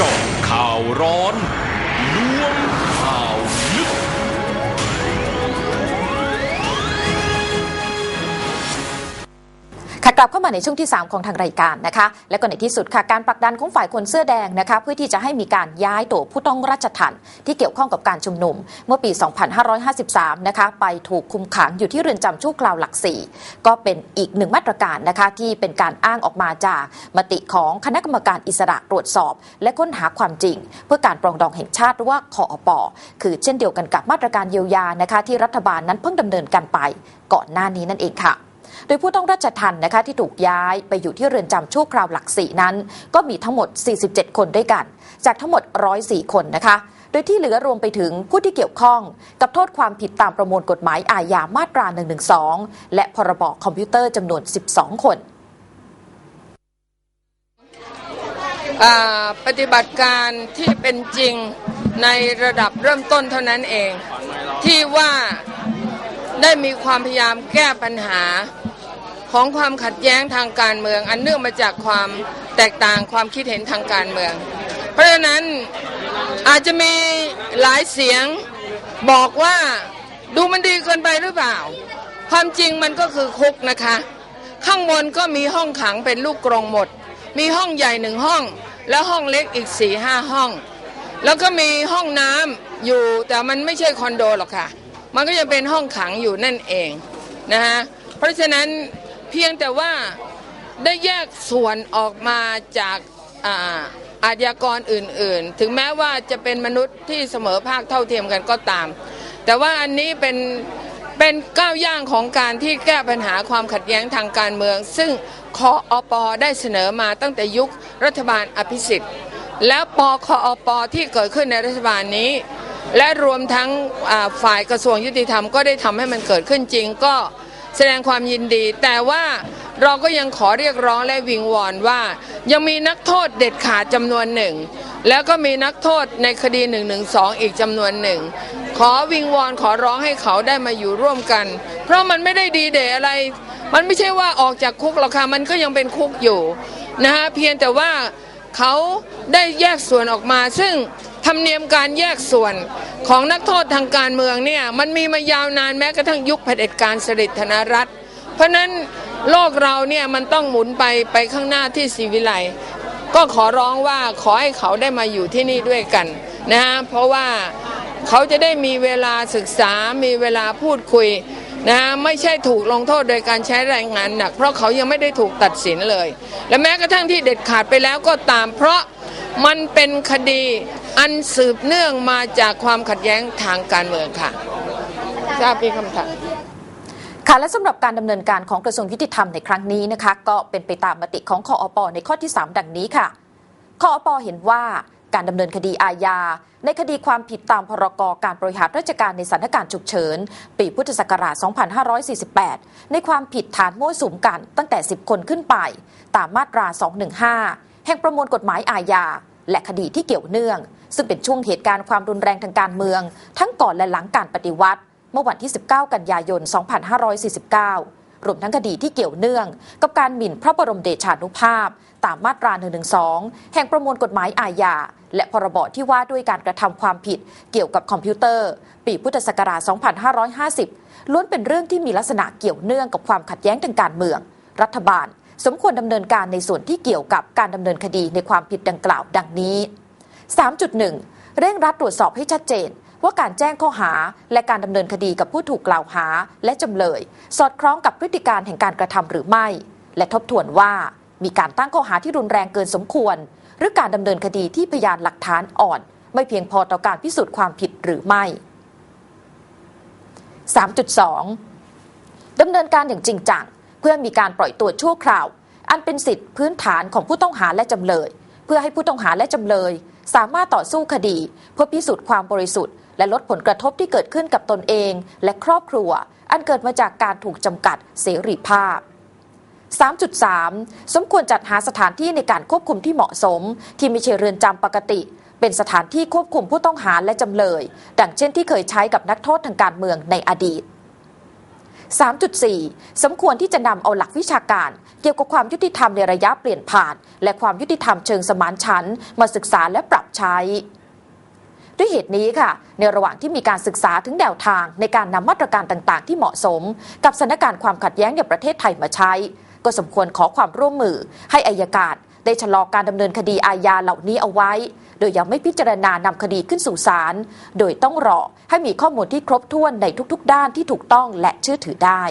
จาะข่าวร้อน กลับเข้ามาในช่วงที่ 3 ของทางรายการนะคะ และก็ในที่สุดค่ะการผลักดันของฝ่ายคนเสื้อแดงนะคะเพื่อที่จะให้มีการย้ายตัวผู้ต้องราชทัณฑ์ที่เกี่ยวข้องกับการชุมนุม เมื่อปี 2553 นะคะไปถูกคุมขังอยู่ที่เรือนจำชั่วคราวหลักสี่ก็เป็นอีกหนึ่งมาตรการนะคะที่เป็นการอ้างออกมาจากมติของคณะกรรมการอิสระตรวจสอบ และค้นหาความจริง เพื่อการปรองดองแห่งชาติหรือว่าคออปคือเช่นเดียวกันกับมาตรการเยียวยานะคะที่รัฐบาลนั้นเพิ่งดำเนินการไปก่อนหน้านี้นั่นเองค่ะ ดยผู้ต้องราชทัณฑ์นะคะที่ถูกย้ายไปอยู่ที่เรือนจำชั่วคราวหลักสี่นั้น ก็มีทั้งหมด 47 คนด้วยกัน จากทั้งหมด 104 คนนะคะโดยที่เหลือรวมไปถึงผู้ที่เกี่ยวข้องกับโทษความผิดตามประมวลกฎหมายอาญามาตรา 112 และพรบคอมพิวเตอร์จำนวน 12 คนปฏิบัติการที่เป็นจริงในระดับเริ่มต้นเท่านั้นเอง ที่ว่าได้มีความพยายามแก้ปัญหา ของความขัดแย้งทางการเมือง อันเนื่องมาจากความแตกต่างความคิดเห็นทางการเมือง เพราะฉะนั้นอาจจะมีหลายเสียงบอกว่าดูมันดีเกินไปหรือเปล่า ความจริงมันก็คือคุกนะคะ ข้างบนก็มีห้องขังเป็นลูกกรงหมด มีห้องใหญ่หนึ่งห้อง แล้วห้องเล็กอีกสี่ห้าห้อง แล้วก็มีห้องน้ำอยู่แต่มันไม่ใช่คอนโดหรอกค่ะ มันก็จะเป็นห้องขังอยู่นั่นเองนะฮะเพราะฉะนั้น เพียงแต่ว่าได้แยกส่วนออกมาจากอาชญากรอื่น ๆ ถึงแม้ว่าจะเป็นมนุษย์ที่เสมอภาคเท่าเทียมกันก็ตาม แต่ว่าอันนี้เป็นเป็นก้าวย่างของการที่แก้ปัญหาความขัดแย้งทางการเมือง ซึ่งคออปได้เสนอมาตั้งแต่ยุครัฐบาลอภิสิทธิ์ แล้วปคออปที่เกิดขึ้นในรัฐบาลนี้ และรวมทั้งฝ่ายกระทรวงยุติธรรมก็ได้ทำให้มันเกิดขึ้นจริงก็ แสดงความยินดี แต่ว่าเราก็ยังขอเรียกร้องและวิงวอนว่า ยังมีนักโทษเด็ดขาดจำนวนหนึ่ง แล้วก็มีนักโทษในคดี1นึอีกจำนวนหนึ่ง ขอวิงวอนขอร้องให้เขาได้มาอยู่ร่วมกัน เพราะมันไม่ได้ดีเดยอะไร มันไม่ใช่ว่าออกจากคุกหรอกค่ะมันก็ยังเป็นคุกอยู่นะฮะเพียงแต่ว่าเขาได้แยกส่วนออกมาซึ่ง รมเนียมการแยกส่วนของนักโทษทางการเมืองเนี่ยมันมีมายาวนานแม้กระทั่งยุคเผด็จการสฤษดิ์ธนรัตน์เพราะนั้นโลกเราเนี่ยมันต้องหมุนไปไปข้างหน้าที่ศรีวิไลก็ขอร้องว่าขอให้เขาได้มาอยู่ที่นี่ด้วยกันนะฮะเพราะว่าเขาจะได้มีเวลาศึกษา มีเวลาพูดคุยนะฮะไม่ใช่ถูกลงโทษโดยการใช้แรงงานหนัก เพราะเขายังไม่ได้ถูกตัดสินเลย และแม้กระทั่งที่เด็ดขาดไปแล้วก็ตาม เพราะมันเป็นคดี อันสืบเนื่องมาจากความขัดแย้งทางการเมืองค่ะทราบมีคำถามค่ะและสำหรับการดำเนินการของกระทรวงยุติธรรมในครั้งนี้นะคะ ก็เป็นไปตามมติของคออปในข้อที่ 3 ดังนี้ค่ะคออปเห็นว่าการดำเนินคดีอาญา ในคดีความผิดตามพรกการบริหารราชการในสถานการณ์ฉุกเฉิน ปีพุทธศักราช 2548 ในความผิดฐานมั่วสุมกันตั้งแต่ 10 คนขึ้นไป ตามมาตรา 215 แห่งประมวลกฎหมายอาญา และคดีที่เกี่ยวเนื่อง ซึ่งเป็นช่วงเหตุการณ์ความรุนแรงทางการเมือง ทั้งก่อนและหลังการปฏิวัติ เมื่อวันที่ 19 กันยายน 2549 รวมทั้งคดีที่เกี่ยวเนื่อง กับการหมิ่นพระบรมเดชานุภาพ ตามมาตรา 112 แห่งประมวลกฎหมายอาญาและพรบที่ว่าด้วยการกระทำความผิดเกี่ยวกับคอมพิวเตอร์ ปีพุทธศักราช 2550 ล้วนเป็นเรื่องที่มีลักษณะเกี่ยวเนื่องกับความขัดแย้งทางการเมือง รัฐบาล สมควรดำเนินการในส่วนที่เกี่ยวกับการดำเนินคดีในความผิดดังกล่าวดังนี้ 3.1 เร่งรัดตรวจสอบให้ชัดเจน ว่าการแจ้งข้อหาและการดำเนินคดีกับผู้ถูกกล่าวหาและจำเลย สอดคล้องกับพฤติการแห่งการกระทำหรือไม่ และทบทวนว่ามีการตั้งข้อหาที่รุนแรงเกินสมควร หรือการดำเนินคดีที่พยานหลักฐานอ่อน ไม่เพียงพอต่อการพิสูจน์ความผิดหรือไม่ 3.2 ดำเนินการอย่างจริงจังเพื่อมีการปล่อยตัวชั่วคราว อันเป็นสิทธิพื้นฐานของผู้ต้องหาและจำเลย เพื่อให้ผู้ต้องหาและจำเลย สามารถต่อสู้คดี เพื่อพิสูจน์ความบริสุทธิ์ และลดผลกระทบที่เกิดขึ้นกับตนเอง และครอบครัว อันเกิดมาจากการถูกจำกัดเสรีภาพ 3.3 สมควรจัดหาสถานที่ในการควบคุมที่เหมาะสม ที่ไม่ใช่เรือนจำปกติ เป็นสถานที่ควบคุมผู้ต้องหาและจำเลย ดังเช่นที่เคยใช้กับนักโทษทางการเมืองในอดีต3.4 สมควรที่จะนำเอาหลักวิชาการ เกี่ยวกับความยุติธรรมในระยะเปลี่ยนผ่าน และความยุติธรรมเชิงสมานฉันท์มาศึกษาและปรับใช้ด้วยเหตุนี้ค่ะ ในระหว่างที่มีการศึกษาถึงแนวทางในการนำมาตรการต่างๆ ที่เหมาะสม กับสถานการณ์ความขัดแย้งในประเทศไทยมาใช้ ก็สมควรขอความร่วมมือ ให้อายการได้ชะลอการดำเนินคดีอาญาเหล่านี้เอาไว้ โดยยังไม่พิจารณานำคดีขึ้นสู่ศาลโดยต้องรอให้มีข้อมูลที่ครบถ้วนในทุกๆ ด้านที่ถูกต้องและเชื่อถือได้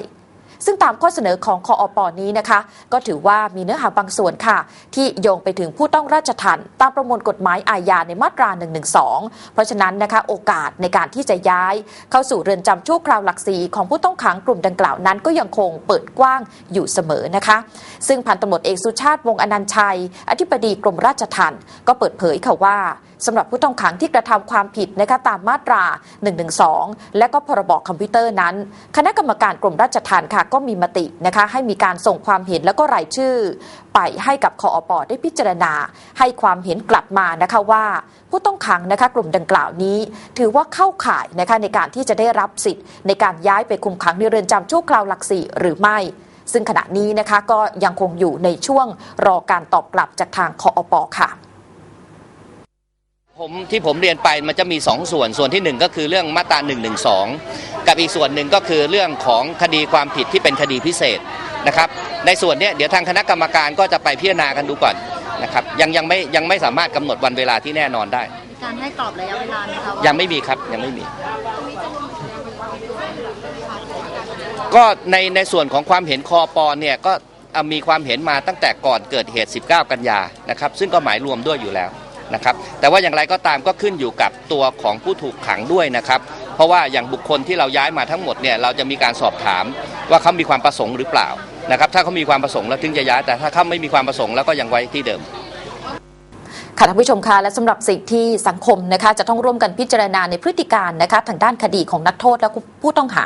ซึ่งตามข้อเสนอของคออปอนี้นะคะ ก็ถือว่ามีเนื้อหาบางส่วนค่ะ ที่โยงไปถึงผู้ต้องราชทัณฑ์ตามประมวลกฎหมายอาญาในมาตรา 112 เพราะฉะนั้นนะคะโอกาสในการที่จะย้าย เข้าสู่เรือนจำชั่วคราวหลักสีของผู้ต้องขังกลุ่มดังกล่าวนั้น ก็ยังคงเปิดกว้างอยู่เสมอนะคะ ซึ่งพันตำรวจเอกสุชาติวงอนันต์ชัย อธิบดีกรมราชทัณฑ์ก็เปิดเผยค่ะว่าสำหรับผู้ต้องขังที่กระทำความผิดนะคะตามมาตรา 112 และก็พรบคอมพิวเตอร์นั้น คณะกรรมการกรมราชทัณฑ์ค่ะก็มีมตินะคะให้มีการส่งความเห็นแล้วก็รายชื่อ ไปให้กับคออปได้พิจารณา ให้ความเห็นกลับมานะคะว่า ผู้ต้องขังนะคะกลุ่มดังกล่าวนี้ ถือว่าเข้าข่ายนะคะในการที่จะได้รับสิทธิ์ ในการย้ายไปคุมขังในเรือนจำชั่วคราวหลักสี่หรือไม่ซึ่งขณะนี้นะคะก็ยังคงอยู่ในช่วงรอการตอบกลับจากทางคออปค่ะ ผมที่ผมเรียนไปมันจะมี 2 ส่วนส่วนที่ 1 ก็คือเรื่องมาตรา1นึกับอีกส่วนหนึ่งก็คือเรื่องของคดีความผิดที่เป็นคดีพิเศษนะครับ ในส่วนเนี้ยเดี๋ยวทางคณะกรรมการก็จะไปพิจารณากันดูก่อนนะครับยังยังไม่ยังไม่สามารถกำหนดวันเวลาที่แน่นอนได้มีการให้กรอบระยะเวลาไหมคะว่ายังไม่มีครับยังไม่มี ก็ในในส่วนของความเห็นคอปอเนี่ยก็อะมีความเห็นมาตั้งแต่ก่อนเกิดเหตุ 19 กันยานะครับ ซึ่งก็หมายรวมด้วยอยู่แล้ว นะครับแต่ว่าอย่างไรก็ตามก็ขึ้นอยู่กับตัวของผู้ถูกขังด้วยนะครับเพราะว่าอย่างบุคคลที่เราย้ายมาทั้งหมดเนี่ยเราจะมีการสอบถามว่าเขามีความประสงค์หรือเปล่านะครับถ้าเขามีความประสงค์แล้วถึงจะย้ายแต่ถ้าเขาไม่มีความประสงค์แล้วก็ยังไว้ที่เดิมค่ะท่านผู้ชมคะและสำหรับสิ่งที่สังคมนะคะจะต้องร่วมกันพิจารณาในพฤติการนะคะทางด้านคดีของนักโทษและผู้ต้องหา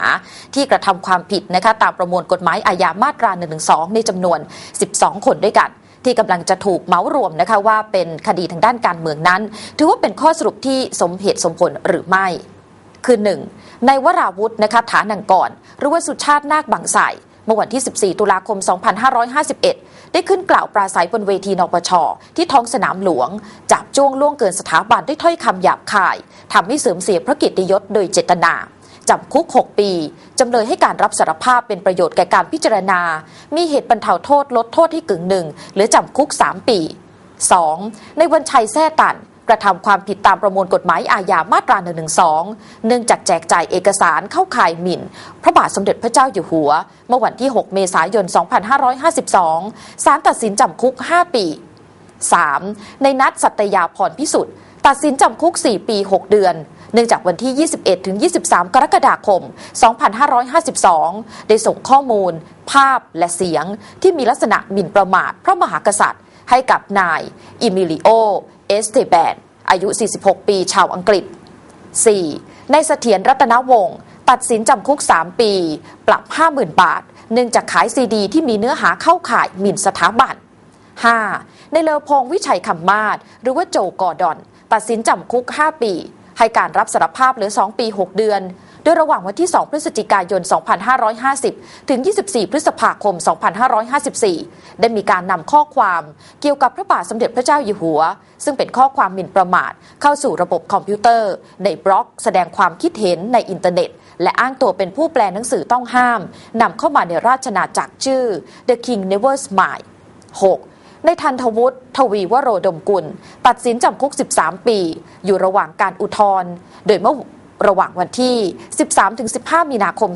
ที่กระทำความผิดนะคะตามประมวลกฎหมายอาญามาตรา1นึในจำนวน 12 คนด้วยกัน ที่กำลังจะถูกเหมารวมนะคะว่าเป็นคดีทางด้านการเมืองนั้น ถือว่าเป็นข้อสรุปที่สมเหตุสมผลหรือไม่ คือ 1. ในวราวุธนะคะฐานังกรหรือว่าสุชาตินาคบางไสเมื่อวันที่ 14 ตุลาคม 2551 ได้ขึ้นกล่าวปราศัยบนเวทีนปช ที่ท้องสนามหลวง จับจ้วงล่วงเกินสถาบันด้วยถ้อยคำหยาบคาย ทำให้เสื่อมเสียพระกียรติยศโดยเจตนา จำคุก 6 ปี จำเลยให้การรับสารภาพเป็นประโยชน์แก่การพิจารณา มีเหตุบรรเทาโทษลดโทษให้กึ่งหนึ่งหรือจำคุก 3 ปี 2. ในวันชัยแท้ตันกระทำความผิดตามประมวลกฎหมายอาญามาตรา 112 เนื่องจากแจกจ่ายเอกสารเข้าข่ายหมิ่น พระบาทสมเด็จพระเจ้าอยู่หัว เมื่อวันที่ 6 เมษายน 2552 ศาลตัดสินจำคุก 5 ปี 3. ในนัดสัตยาพรพิสุทธิ์ ตัดสินจำคุก 4 ปี 6 เดือน เนื่องจากวันที่ 21 ถึง 23 กรกฎาคม 2552 ได้ส่งข้อมูล ภาพและเสียงที่มีลักษณะหมิ่นประมาทพระมหากษัตริย์ ให้กับนาย อิมิลิโอ เอสเตแบน อายุ 46 ปีชาวอังกฤษ 4. ในเสถียรรัตนวงศ์ตัดสินจำคุก 3 ปี ปรับ 50,000 บาท เนื่องจากขายซีดี ที่มีเนื้อหาเข้าข่ายหมิ่นสถาบัน 5. ในเลอพงวิชัยคำมาศหรือว่าโจกอร์ดอน ตัดสินจำคุก 5 ปี ให้การรับสารภาพเหลือ 2 ปี 6 เดือน โดยระหว่างวันที่ 2 พฤศจิกายน 2550 ถึง 24 พฤษภาคม 2554 ได้มีการนำข้อความเกี่ยวกับพระบาทสมเด็จพระเจ้าอยู่หัว ซึ่งเป็นข้อความหมิ่นประมาท เข้าสู่ระบบคอมพิวเตอร์ ในบล็อก แสดงความคิดเห็นในอินเทอร์เน็ต และอ้างตัวเป็นผู้แปลหนังสือต้องห้ามนำเข้ามาในราชนาจักรชื่อ The King Never Smile 6. ในทันทวุฒิทวีวโรดมกุล ตัดสินจำคุก 13 ปี อยู่ระหว่างการอุทธรณ์โดยเมื่อระหว่างวันที่ 13-15 มีนาคม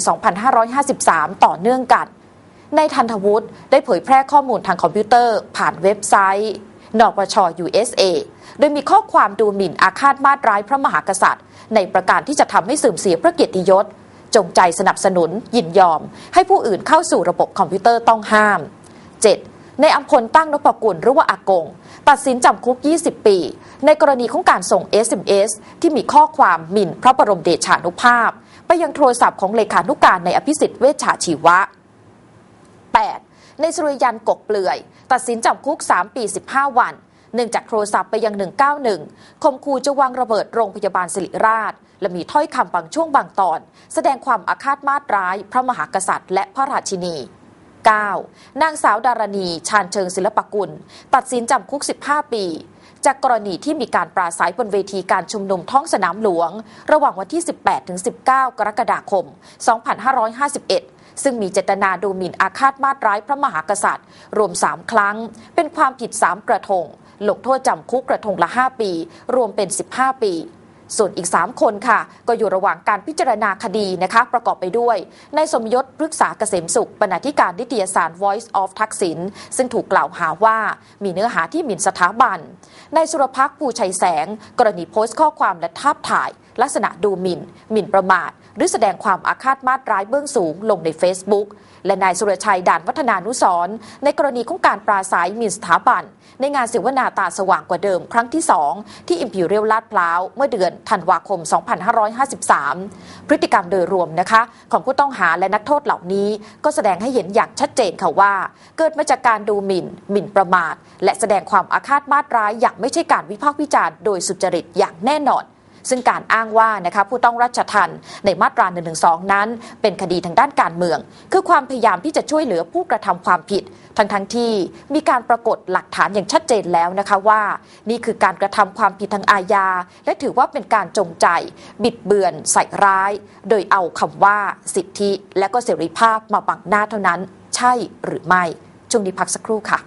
2553 ต่อเนื่องกัน ในทันทวุฒิได้เผยแพร่ข้อมูลทางคอมพิวเตอร์ ผ่านเว็บไซต์นปช USA โดยมีข้อความดูหมิ่นอาฆาตมาตร้ายพระมหากษัตริย์ ในประการที่จะทำให้เสื่อมเสียพระเกียรติยศ จงใจสนับสนุน ยินยอม ให้ผู้อื่นเข้าสู่ระบบคอมพิวเตอร์ต้องห้าม 7. ในอัมพลตั้งนพกุลหรือว่าอากง ตัดสินจำคุก 20 ปี ในกรณีของการส่ง SMS ที่มีข้อความหมิ่นพระบรมเดชานุภาพ ไปยังโทรศัพท์ของเลขานุการในอภิสิทธิ์เวชชาชีวะ 8. ในสุริยันกกเปลือย ตัดสินจำคุก 3 ปี 15 วันเนื่องจากโทรศัพท์ไปยัง 191 คมคูจะวางระเบิดโรงพยาบาลศิริราช และมีถ้อยคำบางช่วงบางตอน แสดงความอาฆาตมาตร้าย พระมหากษัตริย์และพระราชินี 19 นางสาวดารณีชาญเชิงศิลปกุล ตัดสินจำคุก 15 ปี จากกรณีที่มีการปราศัยบนเวทีการชุมนุมท้องสนามหลวง ระหว่างวันที่ 18-19 กรกฎาคม 2551ซึ่งมีเจตนาดูหมิ่นอาฆาตมาตร้ายพระมหากษัตริย์ รวม 3 ครั้ง เป็นความผิด 3 กระทง ลงโทษจำคุกกระทงละ 5 ปี รวมเป็น 15 ปี ส่วนอีก 3 คนค่ะ ก็อยู่ระหว่างการพิจารณาคดีนะคะ ประกอบไปด้วยนายสมยศพฤกษาเกษมสุขบรรณาธิการนิตยสาร Voice of ทักษิณซึ่งถูกกล่าวหาว่ามีเนื้อหาที่หมิ่นสถาบันนายสุรพักษ์ภูชัยแสง กรณีโพสต์ข้อความและภาพถ่าย ลักษณะดูหมิ่น หมิ่นประมาท หรือแสดงความอาฆาตมาตร้ายเบื้องสูงลงใน Facebook และนายสุรชัยด่านวัฒนานุสรในกรณีของการปราศัยมินสถาบัน ในงานเสวนาตาสว่างกว่าเดิมครั้งที่ 2 ที่ Imperial ลาดพร้าวเมื่อเดือนธันวาคม 2553 พฤติกรรมโดยรวมนะคะ ของผู้ต้องหาและนักโทษเหล่านี้ก็แสดงให้เห็นอย่างชัดเจนค่ะว่า เกิดมาจากการดูหมิ่น หมิ่นประมาท และแสดงความอาฆาตมาตร้ายอย่างไม่ใช่การวิพากษ์วิจารณ์โดยสุจริตอย่างแน่นอน ซึ่งการอ้างว่านะคะผู้ต้องรัชทันในมาตรา1นึนั้น เป็นคดีทางด้านการเมือง คือความพยายามที่จะช่วยเหลือผู้กระทำความผิด ทั้งทั้งที่มีการปรากฏหลักฐานอย่างชัดเจนแล้วนะคะว่า นี่คือการกระทำความผิดทางอาญา และถือว่าเป็นการจงใจ บิดเบือน ใส่ร้าย โดยเอาคำว่าสิทธิ และก็เสรีภาพมาบังหน้าเท่านั้น ใช่หรือไม่ช่วงนี้พักสักครู่ค่ะ